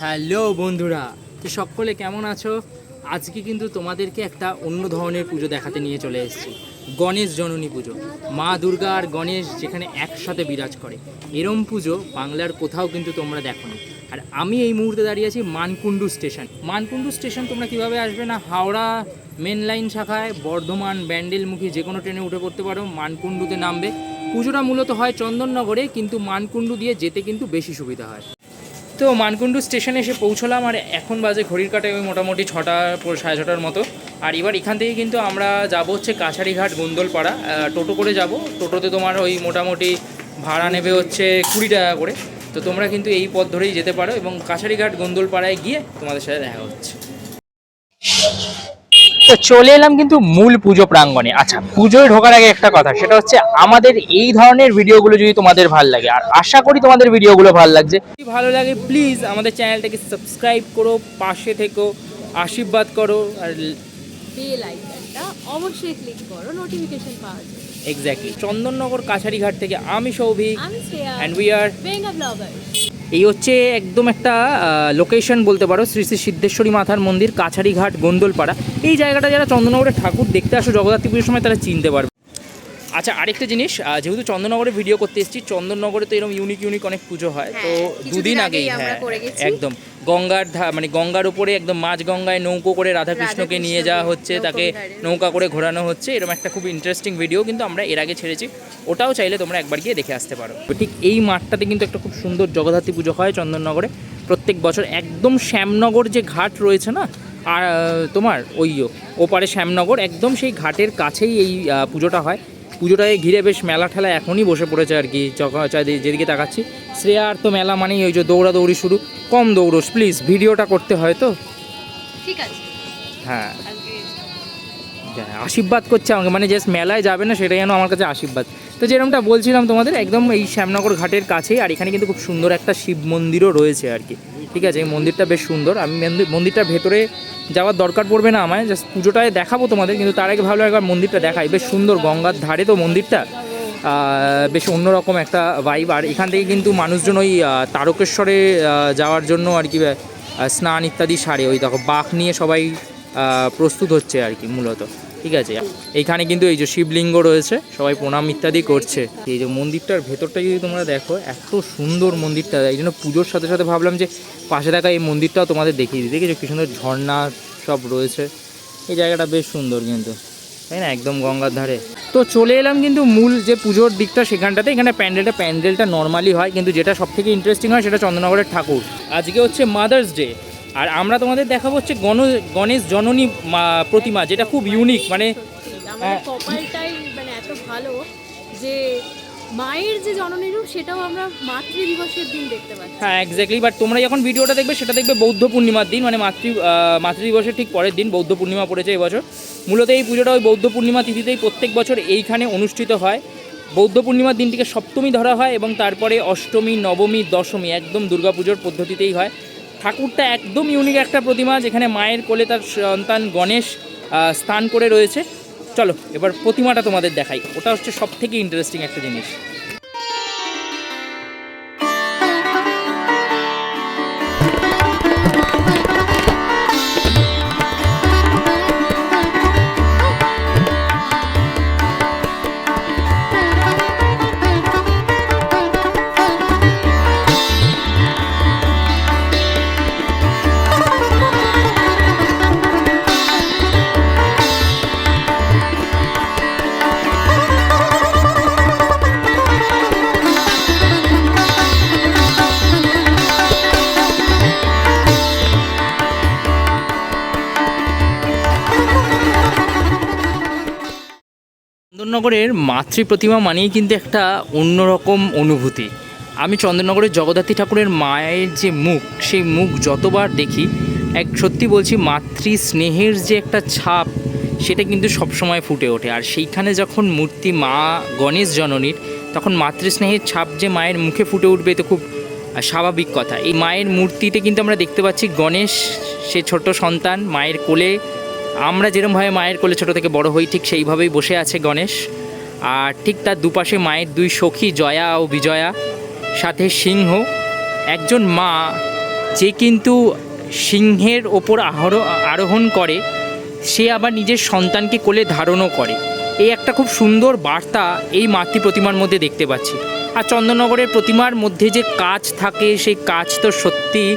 Hello বন্ধুরা, তো সকলে কেমন আছো? আজকে কিন্তু তোমাদেরকে একটা অন্য ধরনের পুজো দেখাতে নিয়ে চলে এসেছি, গণেশ জননী পুজো। মা দুর্গা আর গণেশ যেখানে একসাথে বিরাজ করে, এরম পুজো বাংলার কোথাও কিন্তু তোমরা দেখো না। আর আমি এই মুহূর্তে দাঁড়িয়ে আছি মানকুণ্ডু স্টেশন। মানকুণ্ডু স্টেশন তোমরা কীভাবে আসবে না? হাওড়া মেন লাইন শাখায় বর্ধমান ব্যান্ডেলমুখী যে কোনো ট্রেনে উঠে পড়তে পারো, মানকুণ্ডুতে নামবে। পুজোটা মূলত হয় চন্দননগরে, কিন্তু মানকুণ্ডু দিয়ে যেতে কিন্তু বেশি সুবিধা হয়। তো মানকুণ্ডু স্টেশনে এসে পৌঁছলাম আর এখন বাজে ঘড়ির কাটে ওই মোটামুটি ছটা সাড়ে ছটার মতো। আর এবার এখান থেকে কিন্তু আমরা যাব হচ্ছে কাছারিঘাট গোন্দলপাড়া টোটো করে যাব। টোটোতে তোমার ওই মোটামুটি ভাড়া নেবে হচ্ছে কুড়ি টাকা করে। তো তোমরা কিন্তু এই পথ ধরেই যেতে পারো এবং কাছারিঘাট গোন্দলপাড়ায় গিয়ে তোমাদের সাথে দেখা হচ্ছে। তো চলে এলাম কিন্তু মূল পুজো প্রাঙ্গণে। আচ্ছা পুজোয় ঢোকার আগে একটা কথা সেটা হচ্ছে আমাদের এই ধরনের ভিডিওগুলো যদি তোমাদের ভালো লাগে আর আশা করি তোমাদের ভিডিওগুলো ভালো লাগছে। যদি ভালো লাগে প্লিজ আমাদের চ্যানেলটাকে সাবস্ক্রাইব করো পাশে থেকো আশীর্বাদ করো আর বেল আইকনটা অবশ্যই ক্লিক করো নোটিফিকেশন পাওয়ার জন্য এক্স্যাক্টলি চন্দননগর কাছারিঘাট থেকে আমি Souvik and we are Bengal blogger এই হচ্ছে একদম একটা লোকেশন বলতে পারো, শ্রী শ্রী সিদ্ধেশ্বরী মাথার মন্দির, কাছারিঘাট গোন্দলপাড়া এই জায়গাটা যারা চন্দ্রনগরের ঠাকুর দেখতে আসো, জগদ্ধাত্রী পুজোর সময় তারা চিনতে পারবে। আচ্ছা আরেকটা জিনিস যেহেতু চন্দননগরে ভিডিও করতে এসেছি চন্দননগরে তো এরকম ইউনিক ইউনিক অনেক পুজো হয়। তো হ্যাঁ, দুদিন আগেই আগেই হ্যাঁ একদম। গঙ্গার ধা মানে গঙ্গার উপরে একদম মাঝ গঙ্গায় নৌকো করে রাধাকৃষ্ণকে নিয়ে যাওয়া হচ্ছে তাকে নৌকা করে ঘোরানো হচ্ছে। এরকম একটা খুব ইন্টারেস্টিং ভিডিও কিন্তু আমরা এর আগে ছেড়েছি। ওটাও চাইলে তোমরা একবার গিয়ে দেখে আসতে পারো। ঠিক এই মাঠটাতে কিন্তু একটা খুব সুন্দর জগদ্ধাত্রী পুজো হয় চন্দননগরে। প্রত্যেক বছর একদম শ্যামনগর যে ঘাট রয়েছে না আর তোমার ওই ওপারে শ্যামনগর একদম সেই ঘাটের কাছেই এই পুজোটা হয়। পুজোটাকে ঘিরে বেশ মেলা ঠেলা এখনই বসে পড়েছে আর কি। যেদিকে তাকাচ্ছি শ্রেয়া আর তো মেলা মানেই ওই যে দৌড়াদৌড়ি শুরু কম দৌড়োস। প্লিজ ভিডিওটা করতে হয় তো? ঠিক আছে। হ্যাঁ। হ্যাঁ, আশীর্বাদ করছে আমাকে। মানে জাস্ট মেলায় যাবে না সেটাই যেন আমার কাছে আশীর্বাদ। তো যেরকমটা বলছিলাম তোমাদের, একদম এই শ্যামনগর ঘাটের কাছেই, আর এখানে কিন্তু খুব সুন্দর একটা শিব মন্দিরও রয়েছে আর কি। ঠিক আছে, এই মন্দিরটা বেশ সুন্দর। আমি মন্দিরটার ভেতরে যাওয়ার দরকার পড়বে না আমায় জাস্ট পুজোটায় দেখাবো তোমাদের, কিন্তু তার আগে ভালো একবার মন্দিরটা দেখাই। বেশ সুন্দর গঙ্গার ধারে তো মন্দিরটা বেশ অন্যরকম একটা ভাইব আর এখান থেকে কিন্তু মানুষজন ওই তারকেশ্বরে যাওয়ার জন্য আর কি স্নান ইত্যাদি সারে। ওই দেখো, বাঘ নিয়ে সবাই প্রস্তুত হচ্ছে আর কি, মূলত। ঠিক আছে? এইখানে কিন্তু এই যে শিবলিঙ্গ রয়েছে, সবাই প্রণাম ইত্যাদি করছে। এই যে মন্দিরটার ভেতরটা যদি তোমরা দেখো, এত সুন্দর মন্দিরটা। এই জন্য পুজোর সাথে সাথে ভাবলাম যে পাশে থাকা এই মন্দিরটাও তোমাদের দেখিয়ে দিই। দেখেছ কি সুন্দর ঝর্ণা সব রয়েছে? এই জায়গাটা বেশ সুন্দর কিন্তু, তাই না? একদম গঙ্গার ধারে। তো চলে এলাম কিন্তু মূল যে পুজোর দিকটা সেখানটাতে। এখানে প্যান্ডেলটা প্যান্ডেলটা নর্মালি হয়, কিন্তু যেটা সব থেকে ইন্টারেস্টিং হয় সেটা চন্দ্রনগরের ঠাকুর। আজকে হচ্ছে মাদার্স ডে আর আমরা তোমাদের দেখাবো হচ্ছে গণ গণেশ জননী মা- প্রতিমা যেটা খুব ইউনিক মানে হ্যাঁ। কপালটাই মানে এত ভালো যে মায়ের যে জননী রূপ সেটাও আমরা মাতৃ দিবসের দিন দেখতে পাচ্ছি। হ্যাঁ এক্স্যাক্টলি বাট তোমরা যখন ভিডিওটা দেখবে সেটা দেখবে বৌদ্ধ পূর্ণিমার দিন মানে মাতৃ মাতৃ দিবসের ঠিক পরের দিন বৌদ্ধ পূর্ণিমা পড়েছে এবছর। মূলত এই পুজোটা ওই বৌদ্ধ পূর্ণিমা তিথিতেই প্রত্যেক বছর এইখানে অনুষ্ঠিত হয়। বৌদ্ধ পূর্ণিমার দিনটিকে সপ্তমী ধরা হয় এবং তারপরে অষ্টমী নবমী দশমী একদম দুর্গাপুজোর পদ্ধতিতেই হয়। ঠাকুরটা একদম ইউনিক একটা প্রতিমা যেখানে মায়ের কোলে তার সন্তান গণেশ স্থান করে রয়েছে। চলো, এবার প্রতিমাটা তোমাদের দেখাই। ওটা হচ্ছে সব থেকে ইন্টারেস্টিং একটা জিনিস। চন্দননগরের মাতৃ প্রতিমা মানেই কিন্তু একটা অন্যরকম অনুভূতি। আমি চন্দননগরের জগদ্ধাত্রী ঠাকুরের মায়ের যে মুখ, সেই মুখ যতবার দেখি, এক সত্যি বলছি মাতৃ স্নেহের যে একটা ছাপ, সেটা কিন্তু সবসময় ফুটে ওঠে। আর সেইখানে যখন মূর্তি মা গণেশ জননীর, তখন মাতৃস্নেহের ছাপ যে মায়ের মুখে ফুটে উঠবে তো খুব স্বাভাবিক কথা। এই মায়ের মূর্তিতে কিন্তু আমরা দেখতে পাচ্ছি গণেশ, সে ছোট সন্তান, মায়ের কোলে আমরা যেরমভাবে মায়ের কোলে ছোট থেকে বড় হই, ঠিক সেইভাবেই বসে আছে গণেশ। আর ঠিক তার দুপাশে মায়ের দুই সখী জয়া ও বিজয়া, সাথে সিংহ। একজন মা, যে কিন্তু সিংহের ওপর আহর, আরোহণ করে, সে আবার নিজের সন্তানকে কোলে ধারণও করে। এই একটা খুব সুন্দর বার্তা এই মাতৃ প্রতিমার মধ্যে দেখতে পাচ্ছি। আর চন্দননগরের প্রতিমার মধ্যে যে কাজ থাকে, সেই কাজ তো সত্যি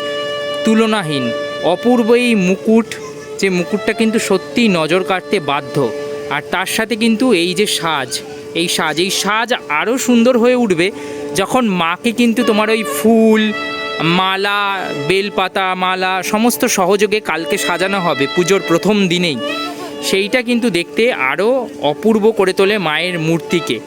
তুলনাহীন। অপূর্ব এই মুকুট যে মুকুটটা কিন্তু সত্যিই নজর কাটতে বাধ্য। আর তার সাথে কিন্তু এই যে সাজ, এই সাজ এই সাজ আরও সুন্দর হয়ে উঠবে যখন মাকে কিন্তু তোমার ওই ফুল, মালা, বেলপাতা, মালা সমস্ত সহযোগে কালকে সাজানো হবে পুজোর প্রথম দিনেই। সেইটা কিন্তু দেখতে আরও অপূর্ব করে তোলে মায়ের মূর্তিকে।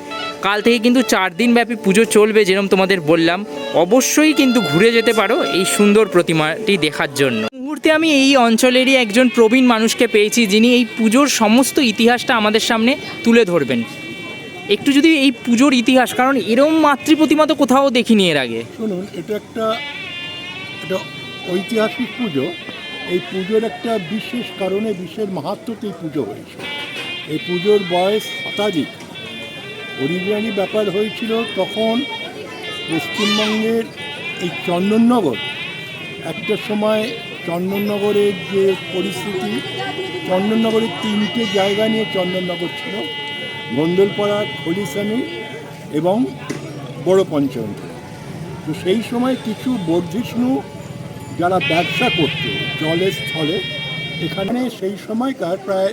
কাল থেকে কিন্তু চার দিন ব্যাপী পুজো চলবে যেরকম তোমাদের বললাম। অবশ্যই কিন্তু ঘুরে যেতে পারো এই সুন্দর প্রতিমাটি দেখার জন্য। মুহূর্তে আমি এই অঞ্চলেরই একজন প্রবীণ মানুষকে পেয়েছি, যিনি এই পুজোর সমস্ত ইতিহাসটা আমাদের সামনে তুলে ধরবেন। একটু যদি এই পুজোর ইতিহাস, কারণ এরম মাতৃ প্রতিমা তো কোথাও দেখিনি এর আগে। শুনুন, এটা একটা, এটা ঐতিহাসিক পুজো। এই পুজোর একটা বিশেষ কারণে, বিশেষ মাহাত্মতে এই পুজো হয়েছে। এই পুজোর বয়স শতাধিক। অরিজিনালি ব্যাপার হয়েছিল তখন পশ্চিমবঙ্গের এই চন্দননগর। একটা সময় চন্দননগরের যে পরিস্থিতি, চন্দননগরের তিনটে জায়গা নিয়ে চন্দননগর ছিল, গন্ডলপাড়া, খলিসানি এবং বড় পঞ্চম তো সেই সময় কিছু বর্ধিষ্ণু যারা ব্যবসা করত জলের স্থলে, এখানে সেই সময়কার প্রায়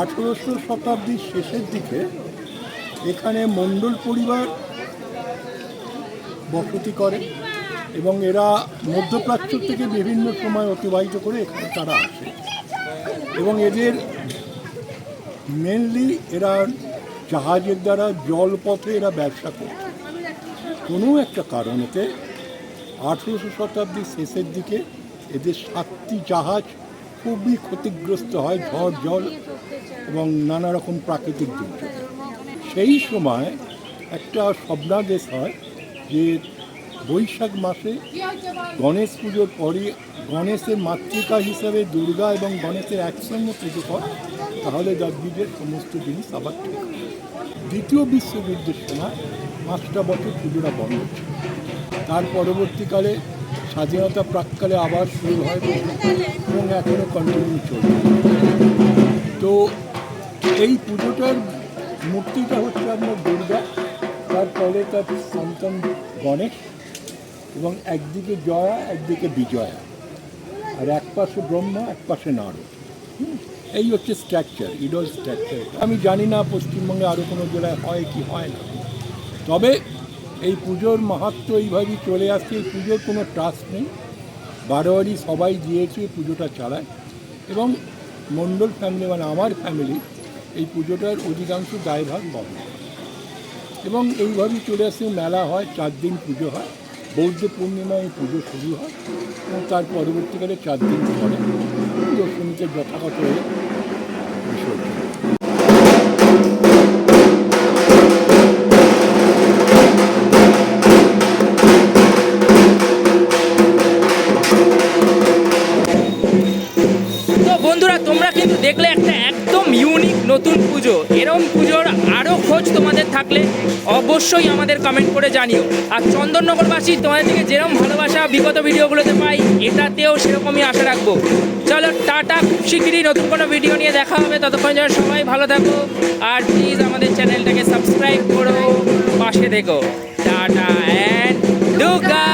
আঠেরোশো শতাব্দীর শেষের দিকে এখানে মণ্ডল পরিবার বসতি করে। এবং এরা মধ্যপ্রাচ্য থেকে বিভিন্ন সময় অতিবাহিত করে এখানে তারা আসে। এবং এদের মেনলি এরা জাহাজের দ্বারা জলপথে এরা ব্যবসা করত কোনো একটা কারণেতে আঠেরোশো শতাব্দীর শেষের দিকে এদের সাতটি জাহাজ খুবই ক্ষতিগ্রস্ত হয় ঝড়, জল এবং নানা রকম প্রাকৃতিক দুর্যোগ। সেই সময় একটা স্বপ্নাদেশ হয় যে বৈশাখ মাসে গণেশ পুজোর পরে গণেশের মাতৃকা হিসাবে দুর্গা এবং গণেশের একসঙ্গে পুজো কর তাহলে জগবীরের সমস্ত জিনিস আবার ঠিক দ্বিতীয় বিশ্বযুদ্ধের সময় পাঁচটা বছর পুজোটা বন্ধ ছিল। তার পরবর্তীকালে স্বাধীনতা প্রাককালে আবার শুরু হয় এবং এখনও কন্টিনিউ চলছে। তো এই পুজোটার মূর্তিটা হচ্ছে আপনার দুর্গা তার তারপরে তার সন্তান গণেশ। এবং একদিকে জয়া, একদিকে বিজয়া। আর এক পাশে ব্রহ্মা, এক পাশে নারদ। এই হচ্ছে স্ট্রাকচার ইডল স্ট্রাকচার আমি জানি না পশ্চিমবঙ্গে আরও কোনো জেলায় হয় কি হয় না। তবে এই পুজোর মাহাত্ম এইভাবেই চলে আসছে। এই পুজোর কোনো ট্রাস্ট নেই। বারোয়ারি সবাই দিয়েছে পুজোটা চালায়। এবং মণ্ডল ফ্যামিলি মানে আমার ফ্যামিলি এই পুজোটার অধিকাংশ দায়ভাগ বহন। এবং এইভাবেই চলে আসছে। মেলা হয় চার দিন পুজো হয়। বৌদ্ধ পূর্ণিমায় এই পুজো শুরু হয় এবং তার পরবর্তীকালে চার দিন পরে দশমীতে যথাগত হয়ে বিসর্জন থাকলে অবশ্যই আমাদের কমেন্ট করে জানিও। আর চন্দননগরবাসী, তোমাদের থেকে যেরকম ভালোবাসা বিগত ভিডিওগুলোতে পাই, এটাতেও সেরকমই আশা রাখব। চলো টাটা শিগগিরই নতুন কোনো ভিডিও নিয়ে দেখা হবে। ততক্ষণ যেন সবাই ভালো থাকো, আর প্লিজ আমাদের চ্যানেলটাকে সাবস্ক্রাইব করো, পাশে দেখো। Tata and Durga